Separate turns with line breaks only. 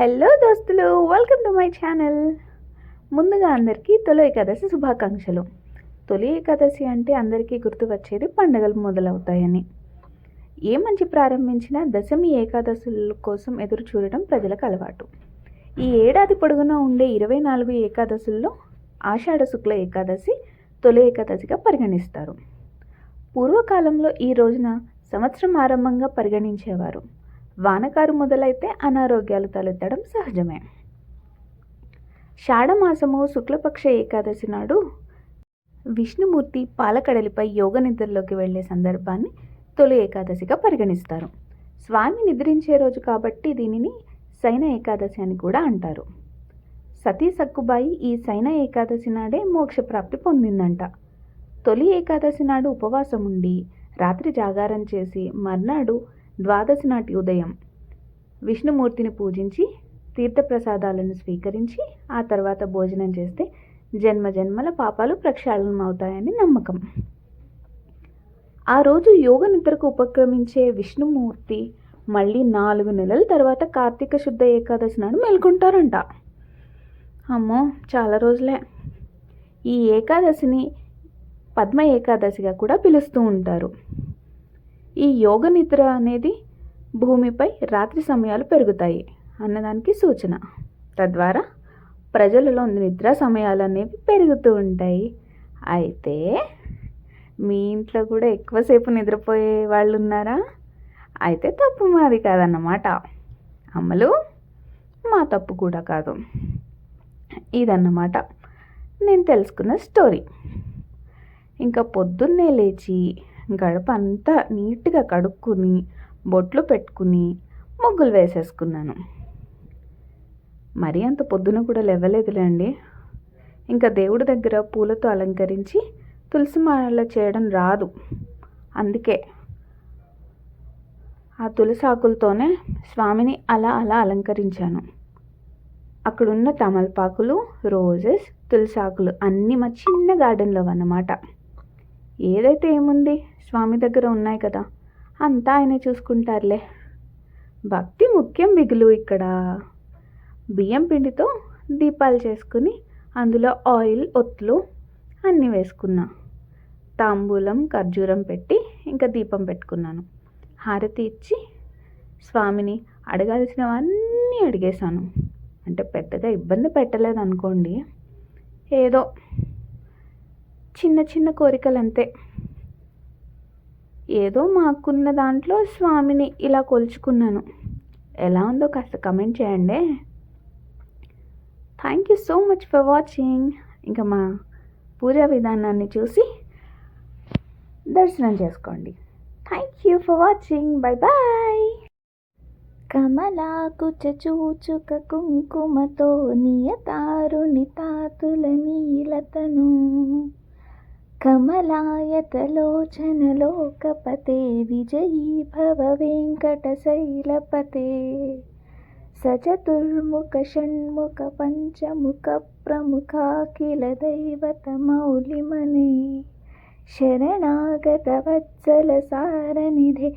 Hello దోస్తులు welcome to my channel ముందుగా అందరికీ తొలి ఏకాదశి శుభాకాంక్షలు. తొలి ఏకాదశి అంటే అందరికీ గుర్తు వచ్చేది పండగలు మొదలవుతాయని. ఏ మంచి ప్రారంభించినా దశమి ఏకాదశుల కోసం ఎదురు చూడటం ప్రజలకు అలవాటు. ఈ ఏడాది పొడుగునా ఉండే ఇరవై నాలుగు ఏకాదశుల్లో ఆషాఢ శుక్ల ఏకాదశి తొలి ఏకాదశిగా పరిగణిస్తారు. పూర్వకాలంలో ఈ రోజున సంవత్సరం ఆరంభంగా పరిగణించేవారు. వానకారు మొదలైతే అనారోగ్యాలు తలెత్తడం సహజమే. షాఢమాసము శుక్లపక్ష ఏకాదశి నాడు విష్ణుమూర్తి పాలకడలిపై యోగ నిద్రలోకి వెళ్ళే సందర్భాన్ని తొలి ఏకాదశిగా పరిగణిస్తారు. స్వామి నిద్రించే రోజు కాబట్టి దీనిని శైన ఏకాదశి అని కూడా అంటారు. సతీ సక్కుబాయి ఈ శైన ఏకాదశి నాడే మోక్షప్రాప్తి పొందిందంట. తొలి ఏకాదశి నాడు ఉపవాసం ఉండి రాత్రి జాగారం చేసి మర్నాడు ద్వాదశి నాటి ఉదయం. విష్ణుమూర్తిని పూజించి తీర్థప్రసాదాలను స్వీకరించి ఆ తర్వాత భోజనం చేస్తే జన్మ జన్మల పాపాలు ప్రక్షాళనం అవుతాయని నమ్మకం. ఆ రోజు యోగ నిద్రకు ఉపక్రమించే విష్ణుమూర్తి మళ్ళీ నాలుగు నెలల తర్వాత కార్తీక శుద్ధ ఏకాదశి నాడు మేల్కొంటారంట. అమ్మో చాలా రోజులే. ఈ ఏకాదశిని పద్మ ఏకాదశిగా కూడా పిలుస్తూ ఉంటారు. ఈ యోగ నిద్ర అనేది భూమిపై రాత్రి సమయాలు పెరుగుతాయి అన్నదానికి సూచన. తద్వారా ప్రజలలో నిద్ర సమయాలు అనేవి పెరుగుతూ ఉంటాయి. అయితే మీ ఇంట్లో కూడా ఎక్కువసేపు నిద్రపోయే వాళ్ళు ఉన్నారా? అయితే తప్పు మాది కాదన్నమాట. అమ్మలు మా తప్పు కూడా కాదు. ఇదన్నమాట నేను తెలుసుకున్న స్టోరీ. ఇంకా పొద్దున్నే లేచి గడప అంతా నీట్గా కడుక్కుని బొట్లు పెట్టుకుని ముగ్గులు వేసేసుకున్నాను. మరీ అంత పొద్దున కూడా లేవలేదులేండి. ఇంకా దేవుడి దగ్గర పూలతో అలంకరించి తులసి మాల చేయడం రాదు. అందుకే ఆ తులసి ఆకులతోనే స్వామిని అలా అలా అలంకరించాను. అక్కడున్న తమలపాకులు రోజెస్ తులసి ఆకులు అన్నీ మా చిన్న గార్డెన్లో అన్నమాట. ఏదైతే ఏముంది? స్వామి దగ్గర ఉన్నాయి కదా. అంతా ఆయన చూసుకుంటారులే. భక్తి ముఖ్యం బిగులు ఇక్కడ. బియ్యం పిండితో దీపాలు చేసుకుని అందులో ఆయిల్ ఒత్తులు అన్నీ వేసుకున్నా. తాంబూలం ఖర్జూరం పెట్టి ఇంకా దీపం పెట్టుకున్నాను. హారతి ఇచ్చి స్వామిని అడగాల్సినవన్నీ అడిగేశాను. అంటే పెద్దగా ఇబ్బంది పెట్టలేదు అనుకోండి ఏదో చిన్న చిన్న కోరికలు అంతే ఏదో మాకున్న దాంట్లో స్వామిని ఇలా కొలుచుకున్నాను. ఎలా ఉందో కాస్త కమెంట్ చేయండి. Thank you so much for watching ఇంకా మా పూజా విధానాన్ని చూసి దర్శనం చేసుకోండి. Thank you for watching bye bye కమలాకుచ చూచుక కుంకుమతో నియతారుని తాతుల నీలతను కమలాయతలోచనలోకపతే విజయీ భవ వెంకటశైలపతే సచతుర్ముఖ షణ్ముఖ పంచముఖ ప్రముఖాఖిల దైవత మౌలిమనే శరణాగత వత్సల సారనిధే